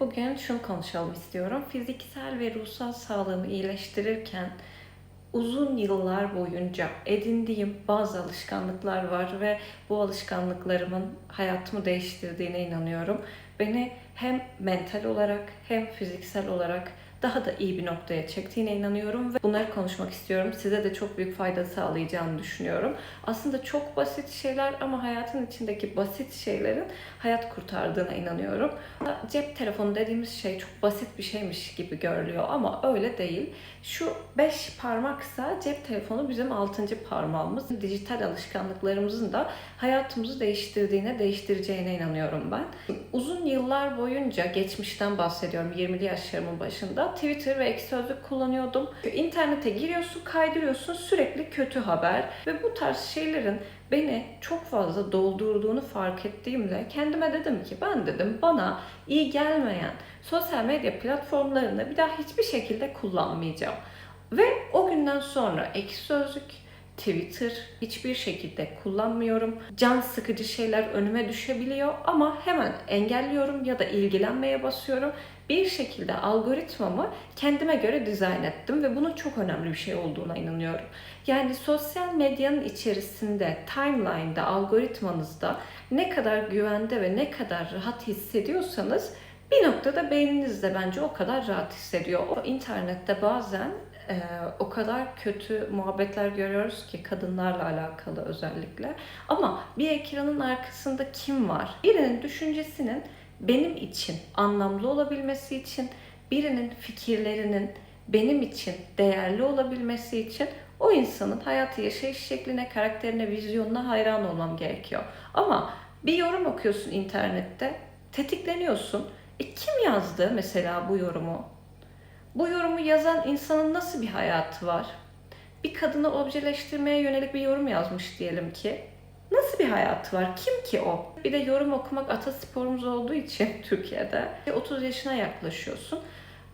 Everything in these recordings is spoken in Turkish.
Bugün şunu konuşalım istiyorum. Fiziksel ve ruhsal sağlığımı iyileştirirken uzun yıllar boyunca edindiğim bazı alışkanlıklar var ve bu alışkanlıklarımın hayatımı değiştirdiğine inanıyorum. Beni hem mental olarak hem fiziksel olarak daha da iyi bir noktaya çektiğine inanıyorum ve bunları konuşmak istiyorum. Size de çok büyük fayda sağlayacağını düşünüyorum. Aslında çok basit şeyler ama hayatın içindeki basit şeylerin hayat kurtardığına inanıyorum. Cep telefonu dediğimiz şey çok basit bir şeymiş gibi görülüyor ama öyle değil. Şu beş parmaksa cep telefonu bizim altıncı parmağımız. Dijital alışkanlıklarımızın da hayatımızı değiştirdiğine, değiştireceğine inanıyorum ben. Uzun yıllar boyunca, geçmişten bahsediyorum 20'li yaşlarımın başında Twitter ve Ekşi Sözlük kullanıyordum. İnternete giriyorsun, kaydırıyorsun sürekli kötü haber ve bu tarz şeylerin beni çok fazla doldurduğunu fark ettiğimde kendime dedim ki ben dedim bana iyi gelmeyen sosyal medya platformlarını bir daha hiçbir şekilde kullanmayacağım. Ve o günden sonra Ekşi Sözlük, Twitter hiçbir şekilde kullanmıyorum. Can sıkıcı şeyler önüme düşebiliyor ama hemen engelliyorum ya da ilgilenmeye basıyorum. Bir şekilde algoritmamı kendime göre dizayn ettim ve bunun çok önemli bir şey olduğuna inanıyorum. Yani sosyal medyanın içerisinde, timeline'da, algoritmanızda ne kadar güvende ve ne kadar rahat hissediyorsanız bir noktada beyniniz de bence o kadar rahat hissediyor. O internette bazen e, o kadar kötü muhabbetler görüyoruz ki kadınlarla alakalı özellikle. Ama bir ekranın arkasında kim var? Birinin düşüncesinin benim için anlamlı olabilmesi için, birinin fikirlerinin benim için değerli olabilmesi için o insanın hayatı yaşayış şekline, karakterine, vizyonuna hayran olmam gerekiyor. Ama bir yorum okuyorsun internette, tetikleniyorsun. E kim yazdı mesela bu yorumu? Bu yorumu yazan insanın nasıl bir hayatı var? Bir kadını objeleştirmeye yönelik bir yorum yazmış diyelim ki. Nasıl bir hayatı var? Kim ki o? Bir de yorum okumak atasporumuz olduğu için Türkiye'de 30 yaşına yaklaşıyorsun.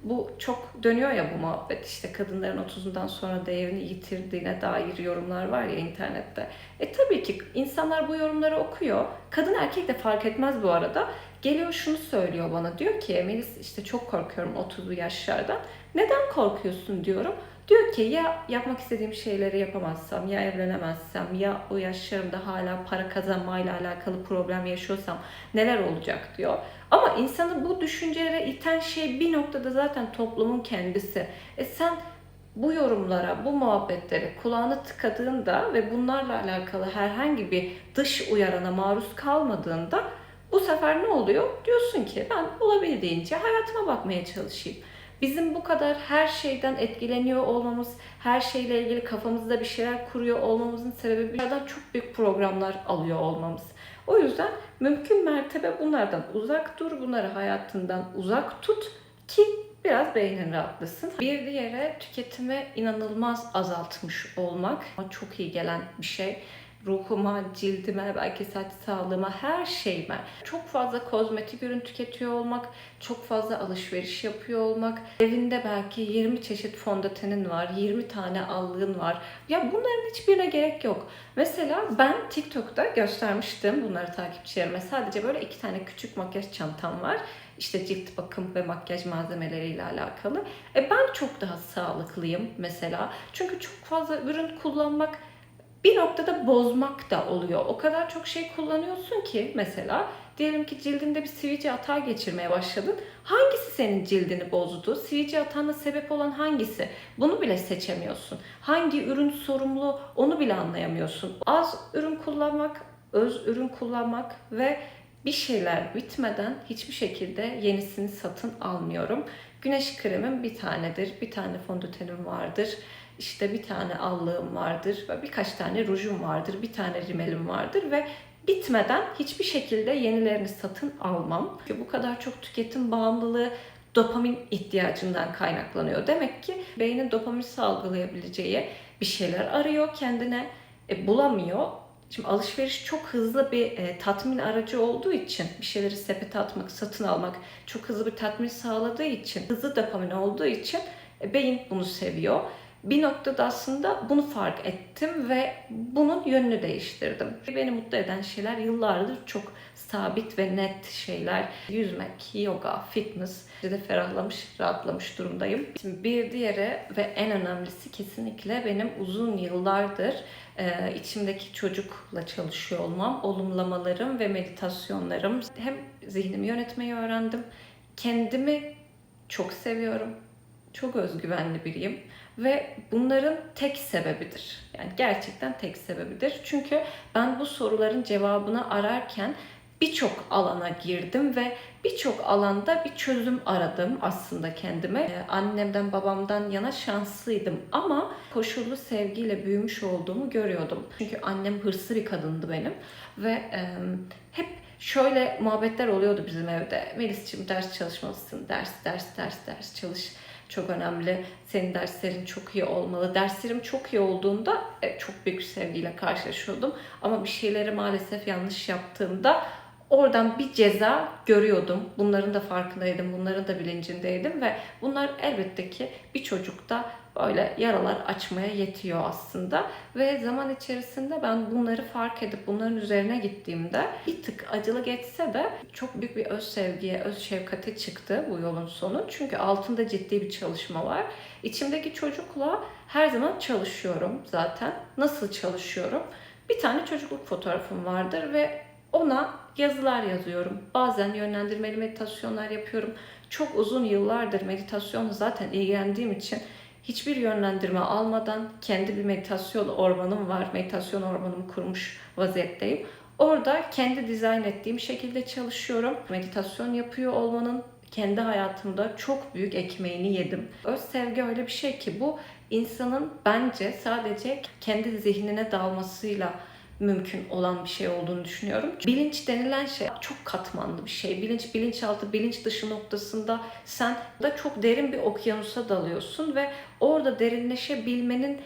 Bu çok dönüyor ya bu muhabbet işte kadınların 30'undan sonra değerini yitirdiğine dair yorumlar var ya internette. E tabii ki insanlar bu yorumları okuyor. Kadın erkek de fark etmez bu arada. Geliyor şunu söylüyor bana diyor ki Melis işte çok korkuyorum 30'lu yaşlardan. Neden korkuyorsun diyorum. Diyor ki ya yapmak istediğim şeyleri yapamazsam, ya evlenemezsem, ya o yaşlarımda hala para kazanmayla alakalı problem yaşıyorsam neler olacak diyor. Ama insanı bu düşüncelere iten şey bir noktada zaten toplumun kendisi. E sen bu yorumlara, bu muhabbetlere kulağını tıkadığında ve bunlarla alakalı herhangi bir dış uyarana maruz kalmadığında bu sefer ne oluyor? Diyorsun ki ben olabildiğince hayatıma bakmaya çalışayım. Bizim bu kadar her şeyden etkileniyor olmamız, her şeyle ilgili kafamızda bir şeyler kuruyor olmamızın sebebi bir çok büyük programlar alıyor olmamız. O yüzden mümkün mertebe bunlardan uzak dur, bunları hayatından uzak tut ki biraz beynin rahatlasın. Bir diğeri tüketimi inanılmaz azaltmış olmak. Çok iyi gelen bir şey ruhuma, cildime, belki saç sağlığıma, her şeyime çok fazla kozmetik ürün tüketiyor olmak, çok fazla alışveriş yapıyor olmak, evinde belki 20 çeşit fondötenin var, 20 tane allığın var. Ya bunların hiçbirine gerek yok. Mesela ben TikTok'ta göstermiştim bunları takipçilerime. Sadece böyle iki tane küçük makyaj çantam var. İşte cilt bakım ve makyaj malzemeleriyle alakalı. E ben çok daha sağlıklıyım mesela. Çünkü çok fazla ürün kullanmak bir noktada bozmak da oluyor. O kadar çok şey kullanıyorsun ki mesela diyelim ki cildinde bir sivilce atağı geçirmeye başladın. Hangisi senin cildini bozdu? Sivilce atağına sebep olan hangisi? Bunu bile seçemiyorsun. Hangi ürün sorumlu onu bile anlayamıyorsun. Az ürün kullanmak, öz ürün kullanmak ve bir şeyler bitmeden hiçbir şekilde yenisini satın almıyorum. Güneş kremim bir tanedir, bir tane fondötenim vardır işte bir tane allığım vardır ve birkaç tane rujum vardır, bir tane rimelim vardır ve bitmeden hiçbir şekilde yenilerini satın almam. Çünkü bu kadar çok tüketim bağımlılığı dopamin ihtiyacından kaynaklanıyor. Demek ki beynin dopamin salgılayabileceği bir şeyler arıyor kendine, e, bulamıyor. Şimdi alışveriş çok hızlı bir e, tatmin aracı olduğu için bir şeyleri sepete atmak, satın almak çok hızlı bir tatmin sağladığı için, hızlı dopamin olduğu için e, beyin bunu seviyor. Bir noktada aslında bunu fark ettim ve bunun yönünü değiştirdim. Beni mutlu eden şeyler yıllardır çok sabit ve net şeyler. Yüzmek, yoga, fitness. Bir de ferahlamış, rahatlamış durumdayım. Şimdi bir diğeri ve en önemlisi kesinlikle benim uzun yıllardır e, içimdeki çocukla çalışıyor olmam, olumlamalarım ve meditasyonlarım. Hem zihnimi yönetmeyi öğrendim, kendimi çok seviyorum, çok özgüvenli biriyim ve bunların tek sebebidir. Yani gerçekten tek sebebidir. Çünkü ben bu soruların cevabını ararken birçok alana girdim ve birçok alanda bir çözüm aradım aslında kendime. Ee, annemden babamdan yana şanslıydım ama koşullu sevgiyle büyümüş olduğumu görüyordum. Çünkü annem hırslı bir kadındı benim ve e, hep şöyle muhabbetler oluyordu bizim evde. Melis'ciğim ders çalışmalısın. Ders, ders, ders, ders çalış. Çok önemli. Senin derslerin çok iyi olmalı. Derslerim çok iyi olduğunda e, çok büyük sevgiyle karşılaşıyordum. Ama bir şeyleri maalesef yanlış yaptığımda oradan bir ceza görüyordum. Bunların da farkındaydım, bunların da bilincindeydim ve bunlar elbette ki bir çocukta böyle yaralar açmaya yetiyor aslında. Ve zaman içerisinde ben bunları fark edip bunların üzerine gittiğimde bir tık acılı geçse de çok büyük bir öz sevgiye, öz şefkate çıktı bu yolun sonu. Çünkü altında ciddi bir çalışma var. İçimdeki çocukla her zaman çalışıyorum zaten. Nasıl çalışıyorum? Bir tane çocukluk fotoğrafım vardır ve ona yazılar yazıyorum. Bazen yönlendirmeli meditasyonlar yapıyorum. Çok uzun yıllardır meditasyonla zaten ilgilendiğim için hiçbir yönlendirme almadan kendi bir meditasyon ormanım var. Meditasyon ormanımı kurmuş vaziyetteyim. Orada kendi dizayn ettiğim şekilde çalışıyorum. Meditasyon yapıyor olmanın kendi hayatımda çok büyük ekmeğini yedim. Öz sevgi öyle bir şey ki bu insanın bence sadece kendi zihnine dalmasıyla mümkün olan bir şey olduğunu düşünüyorum. Bilinç denilen şey çok katmanlı bir şey. Bilinç, bilinçaltı, bilinç dışı noktasında sen da çok derin bir okyanusa dalıyorsun ve orada derinleşebilmenin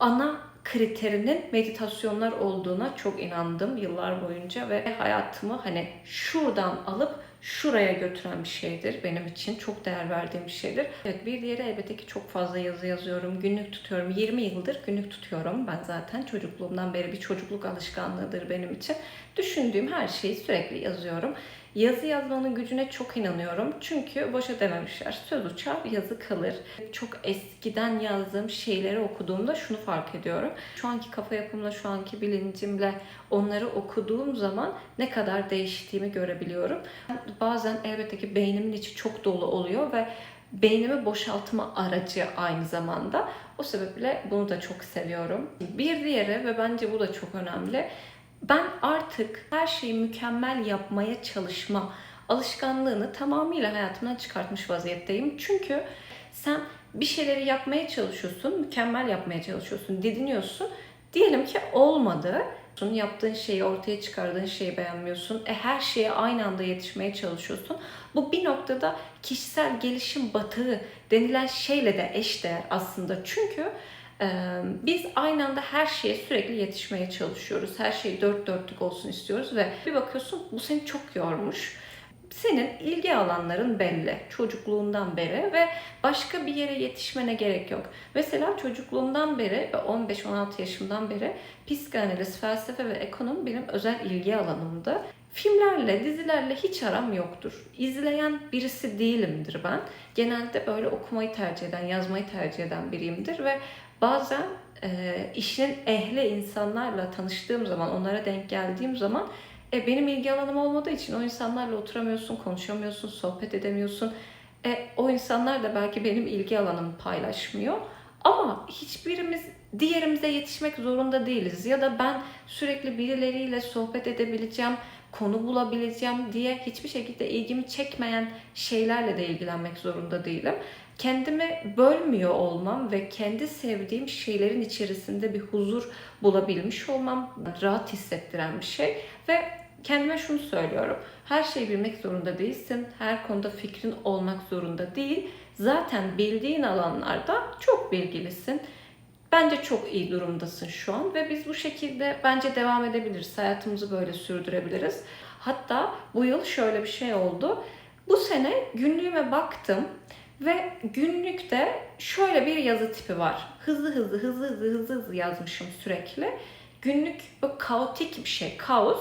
ana kriterinin meditasyonlar olduğuna çok inandım yıllar boyunca ve hayatımı hani şuradan alıp şuraya götüren bir şeydir benim için. Çok değer verdiğim bir şeydir. Evet bir diğeri elbette ki çok fazla yazı yazıyorum. Günlük tutuyorum. 20 yıldır günlük tutuyorum. Ben zaten çocukluğumdan beri bir çocukluk alışkanlığıdır benim için. Düşündüğüm her şeyi sürekli yazıyorum. Yazı yazmanın gücüne çok inanıyorum. Çünkü boşa dememişler. Söz uçar, yazı kalır. Çok eskiden yazdığım şeyleri okuduğumda şunu fark ediyorum. Şu anki kafa yapımla, şu anki bilincimle onları okuduğum zaman ne kadar değiştiğimi görebiliyorum. Bazen elbette ki beynimin içi çok dolu oluyor ve beynimi boşaltma aracı aynı zamanda. O sebeple bunu da çok seviyorum. Bir diğeri ve bence bu da çok önemli ben artık her şeyi mükemmel yapmaya çalışma alışkanlığını tamamıyla hayatımdan çıkartmış vaziyetteyim. Çünkü sen bir şeyleri yapmaya çalışıyorsun, mükemmel yapmaya çalışıyorsun, didiniyorsun. Diyelim ki olmadı. Yaptığın şeyi, ortaya çıkardığın şeyi beğenmiyorsun. E, her şeye aynı anda yetişmeye çalışıyorsun. Bu bir noktada kişisel gelişim batığı denilen şeyle de eşdeğer aslında. Çünkü biz aynı anda her şeye sürekli yetişmeye çalışıyoruz. Her şey dört dörtlük olsun istiyoruz ve bir bakıyorsun bu seni çok yormuş. Senin ilgi alanların belli çocukluğundan beri ve başka bir yere yetişmene gerek yok. Mesela çocukluğumdan beri ve 15-16 yaşımdan beri psikanaliz, felsefe ve ekonomi benim özel ilgi alanımdı. Filmlerle, dizilerle hiç aram yoktur. İzleyen birisi değilimdir ben. Genelde böyle okumayı tercih eden, yazmayı tercih eden biriyimdir ve bazen e, işin ehli insanlarla tanıştığım zaman, onlara denk geldiğim zaman e, benim ilgi alanım olmadığı için o insanlarla oturamıyorsun, konuşamıyorsun, sohbet edemiyorsun. E, o insanlar da belki benim ilgi alanımı paylaşmıyor. Ama hiçbirimiz diğerimize yetişmek zorunda değiliz. Ya da ben sürekli birileriyle sohbet edebileceğim, konu bulabileceğim diye hiçbir şekilde ilgimi çekmeyen şeylerle de ilgilenmek zorunda değilim. Kendimi bölmüyor olmam ve kendi sevdiğim şeylerin içerisinde bir huzur bulabilmiş olmam rahat hissettiren bir şey ve kendime şunu söylüyorum. Her şeyi bilmek zorunda değilsin. Her konuda fikrin olmak zorunda değil. Zaten bildiğin alanlarda çok bilgilisin. Bence çok iyi durumdasın şu an ve biz bu şekilde bence devam edebiliriz. Hayatımızı böyle sürdürebiliriz. Hatta bu yıl şöyle bir şey oldu. Bu sene günlüğüme baktım Ve günlükte şöyle bir yazı tipi var. Hızlı hızlı hızlı hızlı hızlı hızlı yazmışım sürekli. Günlük böyle kaotik bir şey. Kaos.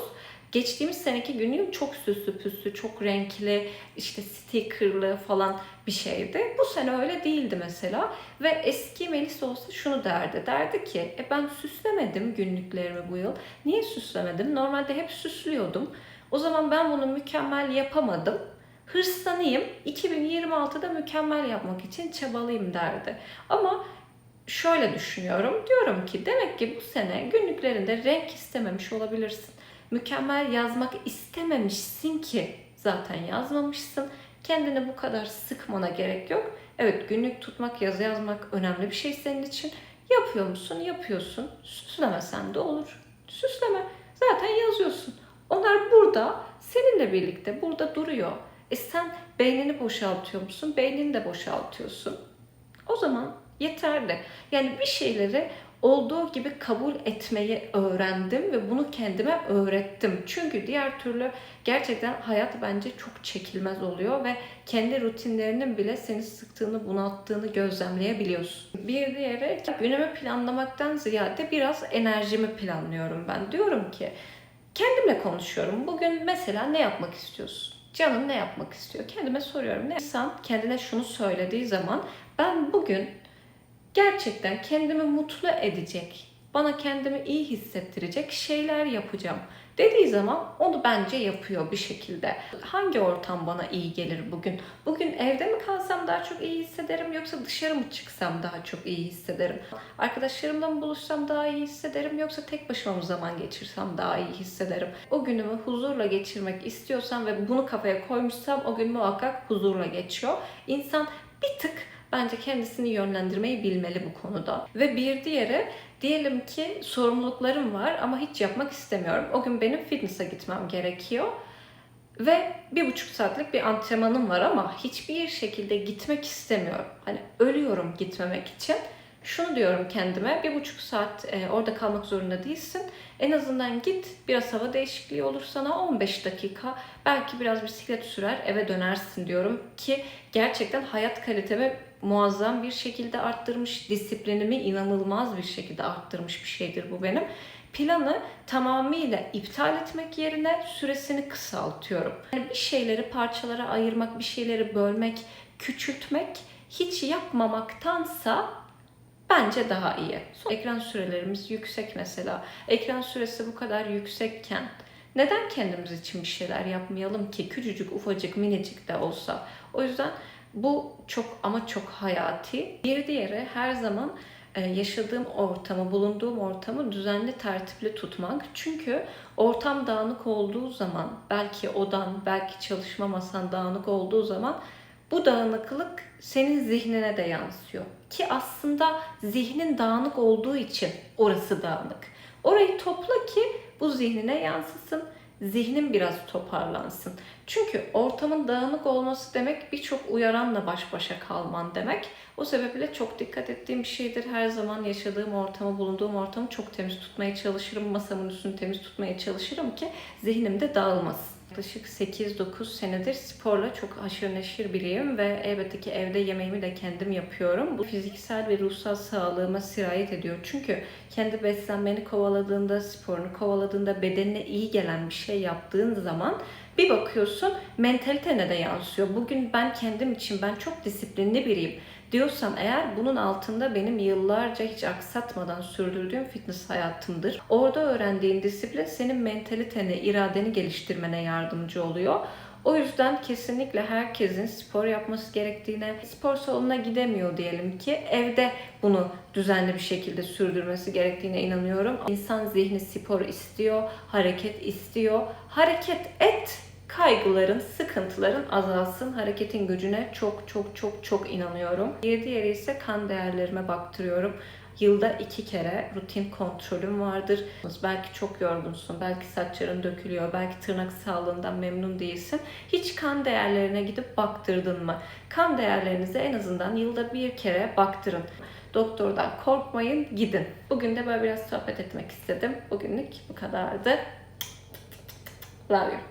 Geçtiğimiz seneki günlüğüm çok süslü püslü, çok renkli, işte stickerlı falan bir şeydi. Bu sene öyle değildi mesela. Ve eski Melis olsa şunu derdi. Derdi ki e ben süslemedim günlüklerimi bu yıl. Niye süslemedim? Normalde hep süslüyordum. O zaman ben bunu mükemmel yapamadım. Hırslanayım. 2026'da mükemmel yapmak için çabalayayım derdi. Ama şöyle düşünüyorum. Diyorum ki demek ki bu sene günlüklerinde renk istememiş olabilirsin. Mükemmel yazmak istememişsin ki zaten yazmamışsın. Kendini bu kadar sıkmana gerek yok. Evet günlük tutmak, yazı yazmak önemli bir şey senin için. Yapıyor musun? Yapıyorsun. Süslemesen de olur. Süsleme. Zaten yazıyorsun. Onlar burada seninle birlikte burada duruyor. E sen beynini boşaltıyor musun? Beynini de boşaltıyorsun. O zaman yeterli. Yani bir şeyleri olduğu gibi kabul etmeyi öğrendim ve bunu kendime öğrettim. Çünkü diğer türlü gerçekten hayat bence çok çekilmez oluyor ve kendi rutinlerinin bile seni sıktığını, bunalttığını gözlemleyebiliyorsun. Bir diğeri günümü planlamaktan ziyade biraz enerjimi planlıyorum ben. Diyorum ki kendimle konuşuyorum. Bugün mesela ne yapmak istiyorsun? Canım ne yapmak istiyor? Kendime soruyorum. Ne? İnsan kendine şunu söylediği zaman ben bugün gerçekten kendimi mutlu edecek, bana kendimi iyi hissettirecek şeyler yapacağım dediği zaman onu bence yapıyor bir şekilde. Hangi ortam bana iyi gelir bugün? Bugün evde mi kalsam daha çok iyi hissederim yoksa dışarı mı çıksam daha çok iyi hissederim? Arkadaşlarımla mı buluşsam daha iyi hissederim yoksa tek başıma mı zaman geçirsem daha iyi hissederim? O günümü huzurla geçirmek istiyorsam ve bunu kafaya koymuşsam o gün muhakkak huzurla geçiyor. İnsan bir tık bence kendisini yönlendirmeyi bilmeli bu konuda. Ve bir diğeri diyelim ki sorumluluklarım var ama hiç yapmak istemiyorum. O gün benim fitness'a gitmem gerekiyor. Ve bir buçuk saatlik bir antrenmanım var ama hiçbir şekilde gitmek istemiyorum. Hani ölüyorum gitmemek için. Şunu diyorum kendime, bir buçuk saat e, orada kalmak zorunda değilsin. En azından git, biraz hava değişikliği olur sana 15 dakika. Belki biraz bisiklet sürer, eve dönersin diyorum ki gerçekten hayat kalitemi muazzam bir şekilde arttırmış, disiplinimi inanılmaz bir şekilde arttırmış bir şeydir bu benim. Planı tamamıyla iptal etmek yerine süresini kısaltıyorum. Yani bir şeyleri parçalara ayırmak, bir şeyleri bölmek, küçültmek hiç yapmamaktansa bence daha iyi. Son ekran sürelerimiz yüksek mesela. Ekran süresi bu kadar yüksekken neden kendimiz için bir şeyler yapmayalım ki küçücük, ufacık, minicik de olsa. O yüzden bu çok ama çok hayati. Bir diğeri her zaman e, yaşadığım ortamı, bulunduğum ortamı düzenli, tertipli tutmak. Çünkü ortam dağınık olduğu zaman, belki odan, belki çalışma masan dağınık olduğu zaman bu dağınıklık senin zihnine de yansıyor. Ki aslında zihnin dağınık olduğu için orası dağınık. Orayı topla ki bu zihnine yansısın zihnin biraz toparlansın. Çünkü ortamın dağınık olması demek birçok uyaranla baş başa kalman demek. O sebeple çok dikkat ettiğim bir şeydir. Her zaman yaşadığım ortamı, bulunduğum ortamı çok temiz tutmaya çalışırım. Masamın üstünü temiz tutmaya çalışırım ki zihnimde dağılmasın. Yaklaşık 8-9 senedir sporla çok aşırı neşir biriyim ve elbette ki evde yemeğimi de kendim yapıyorum. Bu fiziksel ve ruhsal sağlığıma sirayet ediyor. Çünkü kendi beslenmeni kovaladığında, sporunu kovaladığında, bedenine iyi gelen bir şey yaptığın zaman bir bakıyorsun mentalitene de yansıyor. Bugün ben kendim için ben çok disiplinli biriyim diyorsam eğer bunun altında benim yıllarca hiç aksatmadan sürdürdüğüm fitness hayatımdır. Orada öğrendiğin disiplin senin mentaliteni, iradeni geliştirmene yardımcı oluyor. O yüzden kesinlikle herkesin spor yapması gerektiğine, spor salonuna gidemiyor diyelim ki evde bunu düzenli bir şekilde sürdürmesi gerektiğine inanıyorum. İnsan zihni spor istiyor, hareket istiyor. Hareket et kaygıların, sıkıntıların azalsın. Hareketin gücüne çok çok çok çok inanıyorum. Bir diğeri ise kan değerlerime baktırıyorum. Yılda iki kere rutin kontrolüm vardır. Belki çok yorgunsun, belki saçların dökülüyor, belki tırnak sağlığından memnun değilsin. Hiç kan değerlerine gidip baktırdın mı? Kan değerlerinize en azından yılda bir kere baktırın. Doktordan korkmayın, gidin. Bugün de böyle biraz sohbet etmek istedim. Bugünlük bu kadardı. Love you.